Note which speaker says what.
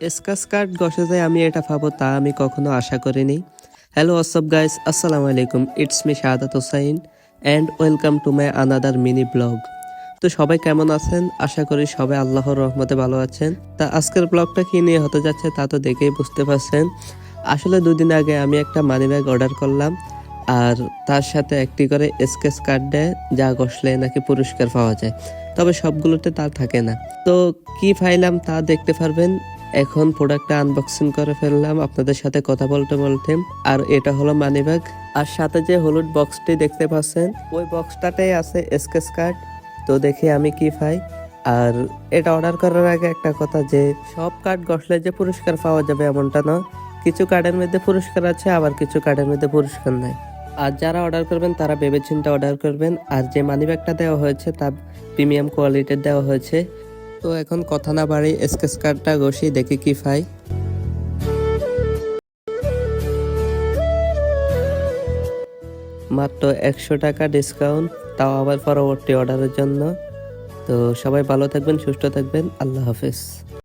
Speaker 1: স্কাচ card গসে যায় আমি এটা পাবো তা আমি কখনো আশা করিনি। হ্যালো হোয়াটসঅ্যাপ গাইস আসসালামু আলাইকুম it's me Shahadat Hossain and welcome to my another mini blog তো সবাই কেমন আছেন? আশা করি সবাই আল্লাহর রহমতে ভালো আছেন। তা আজকের ব্লগটা কি নিয়ে হতে যাচ্ছে তা তো দেখেই বুঝতে পারছেন। আসলে দুদিন আগে আমি একটা মানি ব্যাগ অর্ডার করলাম, আর তার সাথে একটি করে স্কেচ কার্ড দেয়, যা ঘষলে নাকি পুরস্কার পাওয়া যায়। তবে সবগুলোতে তা থাকে না। তো কি পাইলাম তা দেখতে পারবেন। এখন প্রোডাক্টটা আনবক্সিং করে ফেললাম, আপনাদের সাথে কথা বলতে বলতে। আর এটা হলো মানিব্যাগ। আর সাথে যে হলুদ বক্সটি দেখতে পাচ্ছেন, ওই বক্সটাতেই আছে স্কেচ কার্ড তো দেখি আমি কি পাই। আর এটা অর্ডার করার আগে একটা কথা যে, সব কার্ড গসলে যে পুরস্কার পাওয়া যাবে এমনটা না। কিছু কার্ডের মধ্যে পুরস্কার আছে, আবার কিছু কার্ডের মধ্যে পুরস্কার নাই। আর যারা অর্ডার করবেন, তারা ভেবেচিন্তে অর্ডার করবেন। আর যে মানিব্যাগটা দেওয়া হয়েছে তা প্রিমিয়াম কোয়ালিটির দেওয়া হয়েছে। তো এখন কথা না বাড়ি স্কেচ কার্ডটা ঘষি, দেখি কি পাই। মাত্র একশো টাকা ডিসকাউন্ট তাও আবার পরবর্তী অর্ডারের জন্য। তো সবাই ভালো থাকবেন, সুস্থ থাকবেন, আল্লাহ হাফেজ।